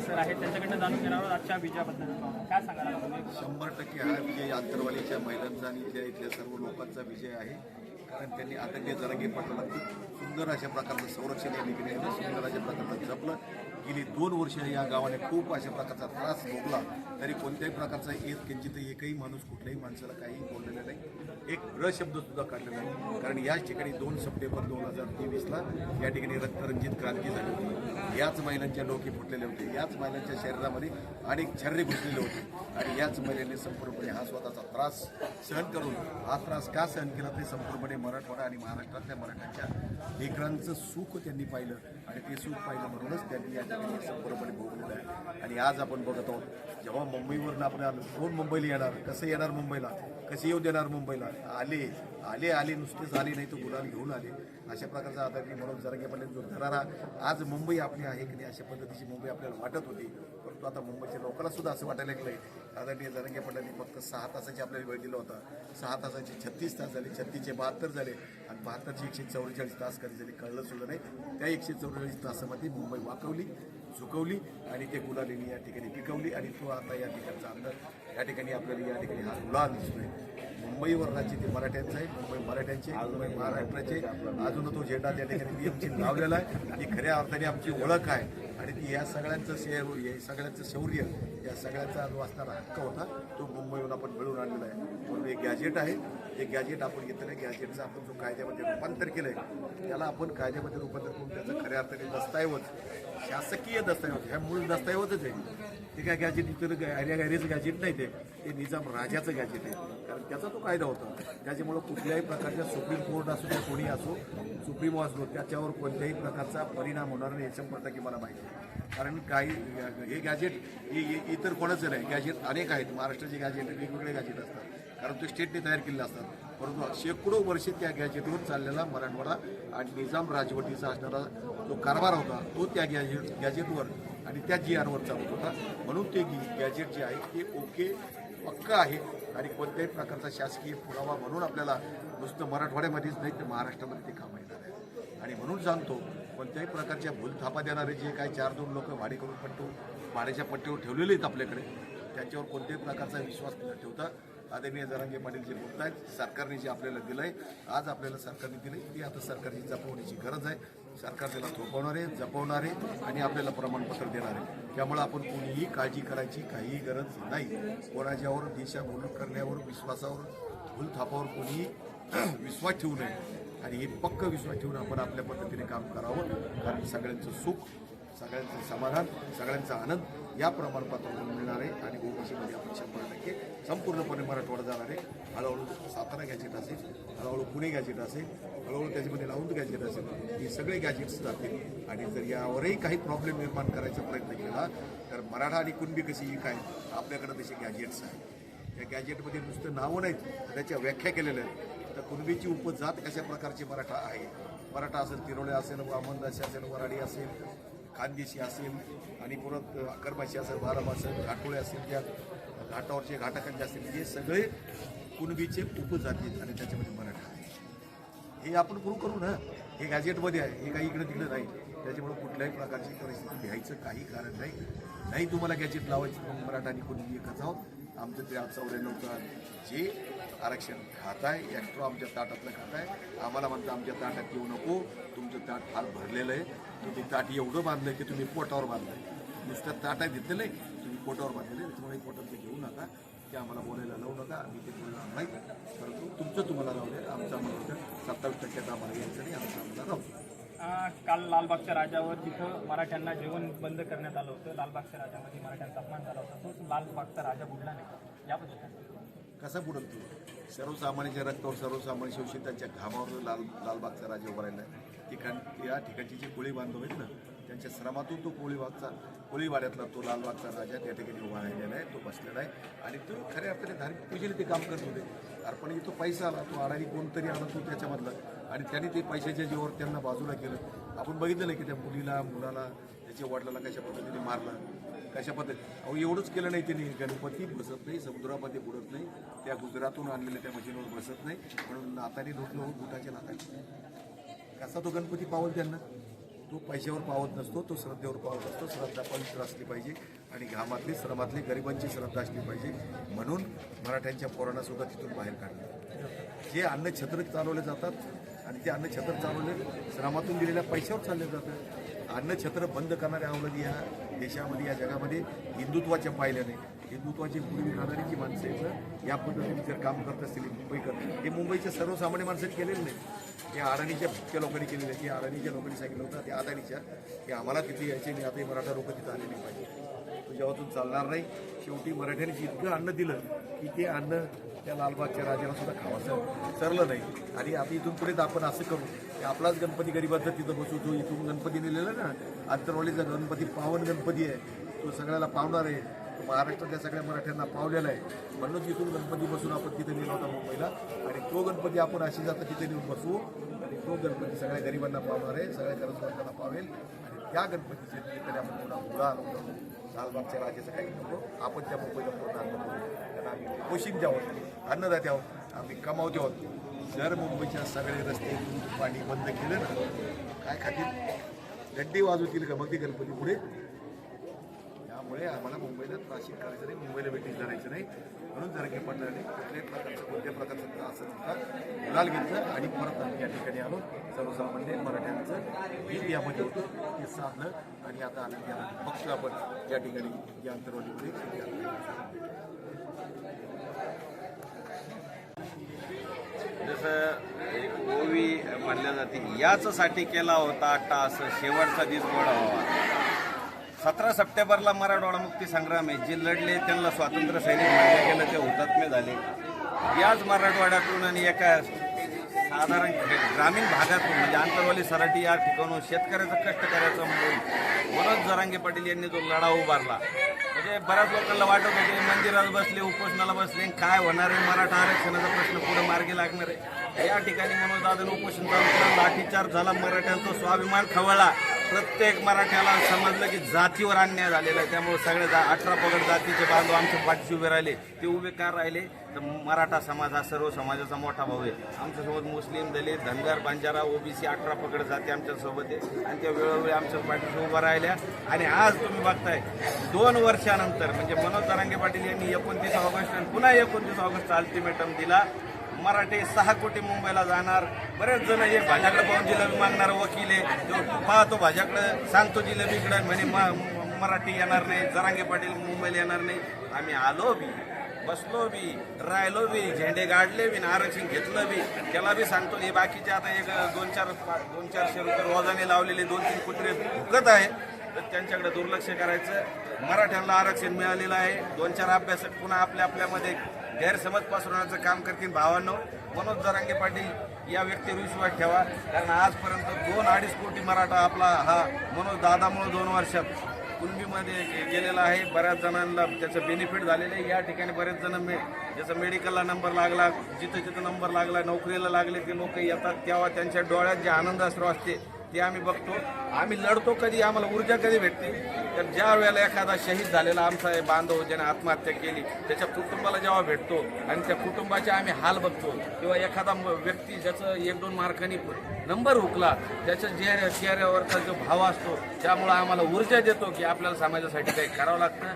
Sir आहेत. त्यांच्याकडनं जाणून घेणार आहोत आजच्या विजयाबद्दल. काय सांगाल शंभर टक्के हा विजय आंतरवालीच्या महिलांचा आणि इथल्या इथल्या सर्व लोकांचा विजय आहे. कारण त्यांनी आदरणीय जरांगे पाटलाला खूप सुंदर अशा प्रकारचं संरक्षण या ठिकाणी सुंदर अशा प्रकारचं जपलं. गेली दोन वर्ष या गावाने खूप अशा प्रकारचा त्रास भोगला. तरी कोणत्याही प्रकारचा एक किंचित एकही माणूस कुठल्याही माणसाला काही बोललेलं नाही. एक र शब्द सुद्धा काढलेला नाही. कारण याच ठिकाणी दोन सप्टेंबर दोन हजार तेवीसला या ठिकाणी रक्तरंजित क्रांती झाली होती. याच महिलांच्या डोके फुटलेले होते. याच महिलांच्या शरीरामध्ये अनेक छर्रे घुसलेले होते. आणि याच महिलेने संपूर्णपणे हा स्वतःचा त्रास सहन करून हा त्रास का सहन केला ते संपूर्णपणे मराठवाडा आणि महाराष्ट्रातल्या मराठ्यांच्या लेकरांचं सुख त्यांनी पाहिलं. आणि ते सुख पाहिलं म्हणूनच त्यांनी या ठिकाणी संपूर्णपणे भोगलेलं आहे. आणि आज आपण बघत आहोत जेव्हा मुंबईवरून आपण आलो कोण मुंबईला येणार? कसं येणार मुंबईला? कसे येऊ देणार मुंबईला? आले आले आले नुसतेच आले नाही तर गुलाल घेऊन आले. अशा प्रकारचा आदरणीय म्हणून जरंगे पाटील जो धरारा आज मुंबई आपली आहे की नाही अशा पद्धतीची मुंबई आपल्याला वाटत होती. परंतु आता मुंबईच्या लोकांना सुद्धा असं वाटायला लागलंय. आदरणीय जरंगे पाटलांनी फक्त सहा तासाची आपल्याला वेळ दिला होता. सहा तासाचे छत्तीस तास झाले छत्तीसचे बहात्तर झाले. आणि बहात्तरचे एकशे चौवेचाळीस तास कधी झाले कळलं सुद्धा नाही. त्या एकशे चौवेचाळीस तासामध्ये मुंबई वाकवली. झुकवली आणि ते गुलालीने या ठिकाणी पिकवली आणि तो आता या ठिकाणचा आमदार. या ठिकाणी आपल्याला या ठिकाणी हा गुलाल दिसतोय. मुंबईवर राज्य ते मराठ्यांचं आहे. मुंबई मराठ्यांचे मुंबई महाराष्ट्राचे. अजून तो झेंडा त्या ठिकाणी आमची लावलेला आहे. ही खऱ्या अर्थाने आमची ओळख आहे. आणि ती या सगळ्यांचं शेअर हे सगळ्यांचं शौर्य या सगळ्यांचा जो असणारा हक्क होता तो मुंबईहून आपण मिळवून आणलेला आहे. म्हणून एक गॅजेट आहे. हे गॅजेट आपण घेतलं आहे गॅजेटचं आपण जो कायद्यामध्ये रूपांतर केलं आहे त्याला आपण कायद्यामध्ये रूपांतर करून त्याचं खऱ्या अर्थाने दस्तऐवज शासकीय दस्तऐवज ह्या मूळ दस्तऐवजच आहे. ते काय गॅजेट इतर गॅऱ्या गॅजेट नाही ते. ते निजाम राजाचं गॅजेट आहे. कारण त्याचा तो कायदा होता. त्याच्यामुळं कुठल्याही प्रकारच्या सुप्रीम कोर्ट असो किंवा कोणी असो सुप्रीम असो त्याच्यावर कोणत्याही प्रकारचा परिणाम होणार नाही याच्या पडता की मला माहिती आहे. कारण काही हे गॅजेट हे इतर कोणाचं नाही. गॅजेट अनेक आहेत. महाराष्ट्राचे गॅजेट वेगवेगळे गॅजेट असतात. कारण ते स्टेटने तयार केलेले असतात. परंतु शेकडो वर्ष त्या गॅजेटवर चाललेला मराठवाडा आणि निजाम राजवटीचा असणारा जो कारभार होता तो त्या गॅजेट गॅजेटवर आणि त्या जी आरवर चालत होता. म्हणून ते गी- गॅजेट जे आहे ते ओके पक्का आहे आणि कोणत्याही प्रकारचा शासकीय पुरावा म्हणून आपल्याला नुसतं मराठवाड्यामध्येच नाही तर महाराष्ट्रामध्ये ते काम येणार आहे आणि म्हणून सांगतो कोणत्याही प्रकारच्या भूलथापा देणारे जे काही चार दोन लोक भाडे करून पट्टू भाड्याच्या पट्टीवर ठेवलेले आहेत आपल्याकडे त्याच्यावर कोणत्याही प्रकारचा विश्वास न ठेवता आदरणीय जरांगे पाटील जे बोलत आहेत सरकारने जे आपल्याला दिलं आहे आज आपल्याला सरकारने दिलं आहे ती आता सरकारची जपवण्याची गरज आहे. सरकार त्याला थोपवणार आहे आणि आपल्याला प्रमाणपत्र देणार आहे. त्यामुळे आपण कोणीही काळजी करायची काहीही गरज नाही. कोणाच्यावर देशाभूल करण्यावर विश्वासावर भूलथापावर कोणीही विश्वास ठेवू नये. आणि हे पक्क विश्वास ठेवून आपण आपल्या पद्धतीने काम करावं. कारण सगळ्यांचं सुख सगळ्यांचं समाधान सगळ्यांचा आनंद या प्रमाणपत्रातून मिळणार आहे आणि ओबीसीमध्ये आपण शंभर टक्के संपूर्णपणे मराठवाडा जाणार आहे हळूहळू सातारा गॅजेट असेल हळूहळू पुणे गॅजेट असेल हळूहळू त्याच्यामध्ये लावून गॅजेट असेल हे सगळे गॅजेट्स जातील. आणि जर यावरही काही प्रॉब्लेम निर्माण करायचा प्रयत्न केला तर मराठा आणि कुणबी कशी काय आपल्याकडे तसे गॅजेट्स आहेत. त्या गॅजेटमध्ये नुसतं नावं नाहीत त्याच्या व्याख्या केलेल्या आहेत. तर कुणबीची उपजात कशा प्रकारची मराठा आहे? मराठा असेल तिरोळे असेल वामनदासी असेल वराडी असेल खानदेशी असेल आणि परत अकरमाशी असेल बाराम असेल घाटोळे असेल त्या घाटावरचे घाटाखांचे असतील हे सगळे कुणबीचे उपजाती आहेत आणि त्याच्यामध्ये मराठा आहे. हे आपण करू करू ना. हे गॅजेटमध्ये आहे हे काही इकडं तिकडं नाही. त्याच्यामुळे कुठल्याही प्रकारची परिस्थिती घ्यायचं काही कारण नाही. नाही तुम्हाला गॅजेट लावायची मग मराठा आणि कुणबी एकच आहोत. आमचं ते चौऱ्याण्णवचा जे आरक्षण खात आहे एक्स्ट्रा आमच्या ताटातलं खात आहे आम्हाला म्हणतं आमच्या ताटात येऊ नको. तुमचं ताट फार भरलेलं आहे. तुम्ही ताट एवढं बांधलं की तुम्ही पोटावर बांधलंय. नुसतं ताटात घेतलं नाही तुम्ही पोटावर बांधलेलं आहे. त्यामुळे पोटात ते घेऊ नका. ते आम्हाला बोलायला लावू नका. आम्ही ते बोलणार नाही परंतु तुमचं तुम्हाला राहू दे आमचं आम्हाला सत्तावीस टक्क्यात आम्हाला घ्यायचं नाही. आमचं आम्हाला राहू काल लालबागच्या राजावर जिथं मराठ्यांना जेवण बंद करण्यात आलं होतं. लालबागच्या राजामध्ये मराठ्यांचा अपमान झाला होता. तोच लालबागचा राजा बुडला नाही याबद्दल? कसा बुडल तू? सर्वसामान्यांच्या रक्तावर सर्वसामान्य शोषितांच्या घामावर लाल लालबागचा राजा उभा राहिला आहे. ठिकाण या ठिकाणचे जे कोळी बांधव आहेत ना त्यांच्या श्रमातून तो कोळीबागचा कोळीवाड्यातला तो लालबागचा राजा त्या ठिकाणी उभा राहिलेला आहे तो बसलेला आहे. आणि तो खऱ्या अर्थाने धार्मिक पूजेने ते काम करत होते. अर्पण तो पैसा आला तो अडाणी कोणतरी आला तो त्याच्यामधला. आणि त्यांनी ते पैशाच्या जीवावर त्यांना बाजूला केलं. आपण बघितलं नाही की त्या मुलीला मुलाला त्याच्या वडिलाला कशा पद्धतीने मारलं कशा पद्धती अहो एवढंच केलं नाही त्यांनी. गणपती बसत नाही समुद्रामध्ये बुडत नाही त्या गुजरातून आणलेल्या त्या मशीनवर बसत नाही. म्हणून नाताने धुतलं हो बुटाच्या नाताने. कसा तो गणपती पावल त्यांना? तो पैशावर पावत नसतो तो श्रद्धेवर पावत असतो. श्रद्धा पवित्र असली पाहिजे आणि घामातली श्रमातली गरिबांची श्रद्धा असली पाहिजे म्हणून मराठ्यांच्या पोरांना सुद्धा तिथून बाहेर काढलं. जे अन्न छत्र चालवले जातात आणि ते अन्न छत्र चालवले श्रमातून दिलेल्या पैशावर चालले जातं अन्नछत्र बंद करणाऱ्या अवलंबी या देशामध्ये या जगामध्ये हिंदुत्वाच्या पाहिल्याने हिंदुत्वाची पूर्वी राहणारी जी माणसं आहेत ना या पद्धतीने जर काम करत असतील मुंबईकर हे मुंबईच्या सर्वसामान्य माणसाने केलेलं नाही हे अडाणीच्या लोकांनी केलेले आहे. की अडाणीच्या लोकांनी सांगितलं होतं. त्या अदाणीच्या की आम्हाला तिथे यायचे नाही. आता हे मराठा लोक तिथं आलेली पाहिजे जेव्हातून चालणार नाही. शेवटी मराठ्यांनी इतकं अन्न दिलं की ते अन्न त्या लालबागच्या राजाला सुद्धा खावासं सरलं नाही. आणि आता इथून पुढे तर आपण असं करू की आपलाच गणपती गरिबाचा तिथं बसवतो इथून गणपती नेलेला ना आंतरवालीचा गणपती पावन गणपती आहे तो सगळ्याला पावणार आहे. महाराष्ट्रातल्या सगळ्या मराठ्यांना पावलेला आहे. म्हणूनच इथून गणपती बसून आपण तिथे नेला होता मुंबईला. आणि तो गणपती आपण अशी जाता तिथे नेऊन बसवू आणि तो गणपती सगळ्या गरिबांना पावणार आहे सगळ्या गरजवंतांना पावेल. आणि त्या गणपतीचे निमित्ताने आपण पुन्हा उभा लालबागच्या राजाचं काही नको आपण त्या मुंबईला पूर्ण अन्न कारण आम्ही पोशिंदे आहोत. अन्नदाते आहोत. आम्ही कमावते आहोत. जर मुंबईच्या सगळे रस्ते पाणी बंद केलं ना काय खातील? गड्डी वाजवतील का? मग ती गणपती पुढे त्यामुळे आम्हाला मुंबईला त्राशिक करायचं नाही मुंबईला भेटीस धरायचं नाही. म्हणून जरंगे पडणारे कुठल्याही प्रकारचं कोणत्या प्रकारचं असं सुद्धा गुलाल घेतलं आणि परत आम्ही या ठिकाणी आलो. सर्वसामान्य मराठ्यांचं गीत यामध्ये होतं ते साधलं आणि आता आनंदी आनंद पक्ष आपण या ठिकाणी या अंतरवालीमध्ये जसं एक ओवी म्हणल्या जाते याचसाठी केला होता टास शेवटचा दिस गोळा व्हावा सतरा सप्टेंबरला मराठवाडा मुक्ती संग्राम आहे जे लढले त्यांना स्वातंत्र्य सैनिक मानले गेलं ते हुतात्मे झाले. याच मराठवाड्यातून आणि एका साधारण ग्रामीण भागातून म्हणजे आंतरवाली सराटी या ठिकाणून शेतकऱ्याचं कष्ट करायचं म्हणून मनोज जरांगे पाटील यांनी जो लढा उभारला. म्हणजे बऱ्याच लोकांना वाटत होते मंदिरात बसले उपोषणाला बसले आणि काय होणार आहे? मराठा आरक्षणाचा प्रश्न पुढे मार्गी लागणार आहे. या ठिकाणी मनोज दादा उपोषण चालू केलं झाला मराठ्यांचा स्वाभिमान खवळला. प्रत्येक मराठ्याला समजलं की जातीवर अन्याय झालेला आहे. त्यामुळे सगळे जा अठरा पगड जातीचे बांधव आमच्या पाठीशी उभे राहिले. ते उभे का राहिले? तर मराठा समाज हा सर्व समाजाचा मोठा भाऊ आहे. आमच्यासोबत मुस्लिम दलित धनगर बंजारा ओबीसी अठरा पगड जाती आमच्यासोबत आहे. आणि त्या वेळोवेळी आमच्या पाठीशी उभा राहिल्या. आणि आज तुम्ही बघताय दोन वर्षानंतर म्हणजे मनोज तरंगे पाटील यांनी एकोणतीस ऑगस्ट आणि पुन्हा एकोणतीस ऑगस्टचा अल्टिमेटम दिला. मराठी सहा कोटी मुंबईला जाणार. बरेच जण हे भाज्याकडे पाहून जिलबी मागणारा वकील आहे. पाहतो भाज्याकडे सांगतो जिलेबीकडे म्हणे म- मराठी येणार नाही जरांगे पाटील मुंबईला येणार नाही. आम्ही आलो बी बसलो बी राहिलो बी झेंडे गाडले बी आणि आरक्षण घेतलं बी. त्याला बी सांगतो हे बाकीचे आता एक दोन चार दोन चारशे रुपये रोजाने लावलेले दोन तीन कुत्रे भुकत आहे. तर त्यांच्याकडे दुर्लक्ष करायचं. मराठ्यांना आरक्षण मिळालेलं आहे. दोन चार अभ्यासक पुन्हा आपल्या आपल्यामध्ये गैरसमज पसरवण्याचं काम करतील भावांनो. मनोज जरांगे पाटील या व्यक्तीवर विश्वास ठेवा. कारण आजपर्यंत दोन अडीच कोटी मराठा आपला हा मनोज दादामुळं दोन वर्षात कुणबीमध्ये गेलेला आहे. बऱ्याच जणांना त्याचं बेनिफिट झालेलं आहे. या ठिकाणी बरेच जण मे ज्याचा मेडिकलला नंबर लागला जिथं जिथं नंबर लागला नोकरीला लागले ते लोक येतात. तेव्हा त्यांच्या डोळ्यात जे आनंद असतो असते. ते आम्ही बघतो. आम्ही लढतो कधी आम्हाला ऊर्जा कधी भेटते? तर ज्या वेळेला एखादा शहीद झालेला आमचा बांधव ज्याने आत्महत्या केली त्याच्या कुटुंबाला जेव्हा भेटतो आणि त्या कुटुंबाचे आम्ही हाल बघतो किंवा एखादा म- व्यक्ती ज्याचं एक दोन मार्कांनी नंबर हुकला त्याच्या चेहऱ्या चेहऱ्यावरचा जो भाव असतो त्यामुळं आम्हाला ऊर्जा देतो की आपल्याला समाजासाठी काही करावं लागतं.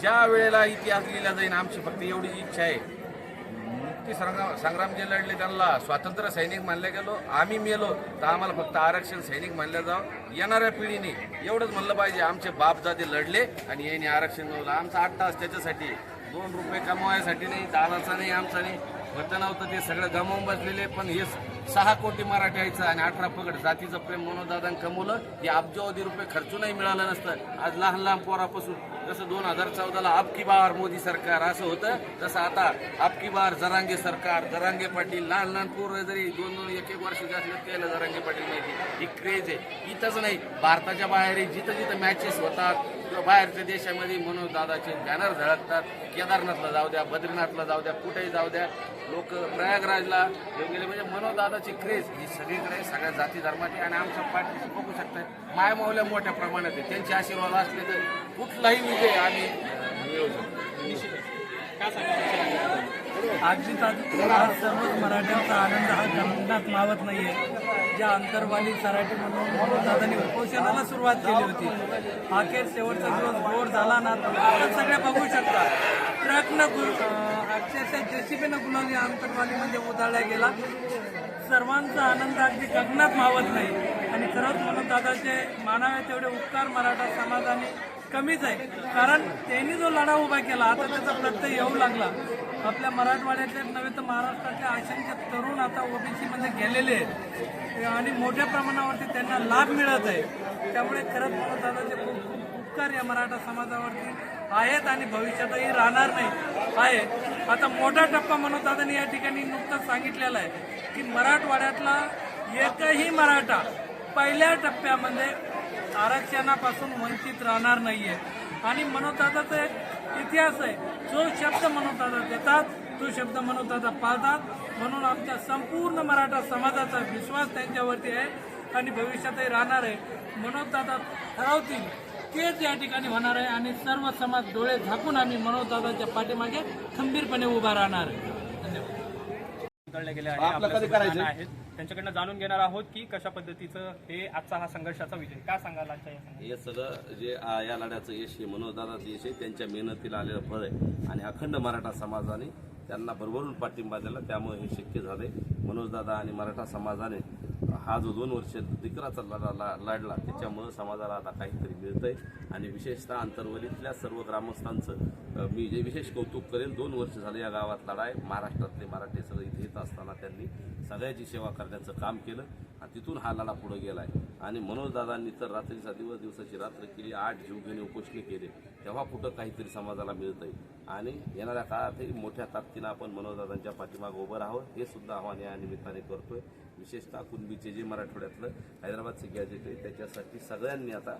ज्या वेळेला इतिहास लिहिला जाईल आमची फक्त एवढी इच्छा आहे. मुक्ती संग्राम संग्राम जे लढले त्यांना स्वातंत्र्य सैनिक मानले गेलो. आम्ही मेलो तर आम्हाला फक्त आरक्षण सैनिक मानले जावं. येणाऱ्या पिढीने एवढंच म्हणलं पाहिजे आमचे बापदादे लढले आणि यांनी आरक्षण मिळवलं. आमचा आठ तास त्याच्यासाठी दोन रुपये कमवायसाठी नाही दादाचा नाही आमचा नाही. होतं नव्हतं ते सगळं गमावून बसलेले पण हे सहा कोटी मराठ्याचं आणि अठरा पगड जातीचं प्रेम मनोदादान कमवलं हे अब्जावधी रुपये खर्चूनही मिळालं नसतं. आज लहान लहान पोरापासून जसं दोन हजार चौदाला आपकी बार मोदी सरकार असं होतं तसं आता आपकी बार जरांगे सरकार जरांगे पाटील लहान लहान पोरं जरी दोन दोन एक एक वर्षाचे जास्त त्याला जरांगे पाटील माहिती. ही क्रेज आहे. इथंच नाही भारताच्या बाहेर जिथं जिथं मॅचेस होतात बाहेरच्या देशामध्ये मनोज दादाचे बॅनर झळकतात. केदारनाथला जाऊ द्या बद्रीनाथला जाऊ द्या कुठेही जाऊ द्या. लोक प्रयागराजला घेऊन गेले. म्हणजे मनोज दादाची क्रेज ही सगळीकडे सगळ्या जाती धर्माची आणि आमच्या पाठीशी बघू शकतात. मायमावल्या मोठ्या प्रमाणात आहे. त्यांचे आशीर्वाद असले तर कुठलाही विजय आम्ही मिळवू शकतो. निश्चितच. काय आज सर्वच मराठ्यांचा आनंद हा गमनात मावत नाहीये. ज्या अंतरवाली सराठी म्हणून दादांनी उपोषणाला सुरुवात केली होती. अखेर शेवटचा दिवस गोड झाला ना तर सगळे बघू शकता. ट्रकनं गु- अक्षरशः जेसीबीनं गुलाली अंतरवालीमध्ये म्हणजे उधाळला गेला. सर्वांचा आनंद अगदी गगनात मावत नाही. आणि खरंच म्हणून दादाचे मानावे तेवढे उपकार मराठा समाजाने कमीच आहे. कारण त्यांनी जो लढा उभा केला आता त्याचा प्रत्यय येऊ लागला. आपल्या मराठवाड्यातले नव्हे तर महाराष्ट्रातले असंख्य तरुण आता ओबीसीमध्ये गेलेले आहेत. आणि मोठ्या प्रमाणावरती त्यांना लाभ मिळत आहे. त्यामुळे खरंच म्हणून दादाचे खूप खूप उपकार या मराठा समाजावरती आहेत आणि भविष्यातही राहणार नाही. आहे. आता मोठा टप्पा म्हणून दादांनी या ठिकाणी नुकतंच सांगितलेला आहे की मराठवाड्यातला एकही मराठा पहिल्या टप्प्यामध्ये आरक्षणापासून वंचित राहणार नाहीये. आणि मनोदादाचं एक इतिहास आहे. जो शब्द मनोदादा देतात तो शब्द मनोदादा पाळतात. म्हणून आमच्या संपूर्ण मराठा समाजाचा विश्वास त्यांच्यावरती आहे आणि भविष्यातही राहणार आहे. मनोदादा ठरवतील तेच या ठिकाणी होणार आहे आणि सर्व समाज डोळे झाकून आम्ही मनोदादाच्या पाठीमागे खंबीरपणे उभा राहणार आहे. धन्यवाद. त्यांच्याकडनं जाणून घेणार आहोत की कशा पद्धतीचं हे आजचा हा संघर्षाचा विजय. काय सांगाल आजच्या या संघर्षात? हे सगळं जे आ, या लढ्याचं यश हे मनोजदादाचं यश आहे. त्यांच्या मेहनतीला आलेलं फळ आहे. आणि अखंड मराठा समाजाने त्यांना भरभरून पाठिंबा दिला. त्यामुळे हे शक्य झाले मनोजदादा आणि मराठा समाजाने हा जो दोन वर्ष दिकराचा लढा ला- लढला त्याच्यामुळं समाजाला आता काहीतरी मिळतंय. आणि विशेषतः अंतर्वलीतल्या सर्व ग्रामस्थांचं मी जे विशेष कौतुक करेल दोन वर्ष झाले या गावात लढाय. महाराष्ट्रातले मराठी सगळे इथे येत असताना त्यांनी सगळ्याची सेवा करण्याचं काम केलं आणि तिथून हा लढा पुढे आहे आणि मनोजदादांनी तर रात्रीचा दिवस दिवसाची रात्र केली आठ जीवघेणे उपोषणे केले. तेव्हा कुठं काहीतरी समाजाला मिळतंय. आणि येणाऱ्या काळातही मोठ्या ताकदीनं आपण मनोजदादांच्या पाठीमागं उभं राहावं हे सुद्धा आव्हान या निमित्ताने करतोय. विशेषतः कुणबीचे जे मराठवाड्यातलं हैदराबादचे गॅजेट आहे त्याच्यासाठी सगळ्यांनी आता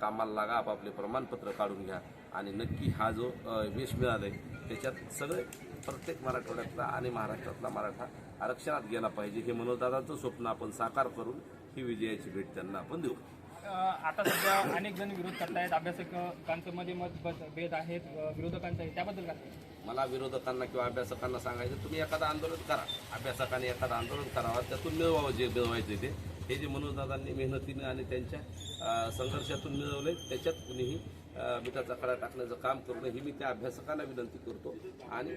कामाला लागा आपापले प्रमाणपत्र काढून घ्या. आणि नक्की हा जो अ, यश आहे त्याच्यात सगळे प्रत्येक मराठवाड्यातला आणि महाराष्ट्रातला मराठा आरक्षणात गेला पाहिजे हे मनोजदादांचं स्वप्न आपण साकार करून ही विजयाची भेट त्यांना आपण देऊ. आता सध्या अनेक जण विरोध करतायत अभ्यासकांचं मध्ये मत भेद आहेत विरोधकांचा त्याबद्दल काय मला विरोधकांना किंवा अभ्यासकांना सांगायचं तुम्ही एखादं आंदोलन करा. अभ्यासकाने एखादं आंदोलन करावं त्यातून मिळवावं जे मिळवायचं ते. हे जे मनोजदादांनी मेहनतीने आणि त्यांच्या संघर्षातून मिळवले त्याच्यात कुणीही मिठाचा खडा टाकण्याचं काम करू नये ही मी त्या अभ्यासकांना विनंती करतो. आणि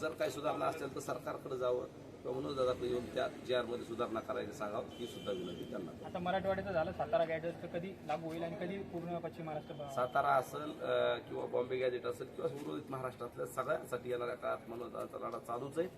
जर काही सुधारणा असेल तर सरकारकडे जावं किंवा मनोजदादाकडे येऊन त्या जे आरमध्ये सुधारणा करायला सांगावं ही सुद्धा विनंती त्यांना आता मराठवाड्याचं झालं सातारा गॅजेटचं कधी लागू होईल आणि कधी पूर्ण पश्चिम महाराष्ट्र सातारा असेल किंवा बॉम्बे गॅजेट असेल किंवा उर्वरित महाराष्ट्रातल्या सगळ्यांसाठी येणाऱ्या काळात मनोजदादाचा लढा चालूच आहे.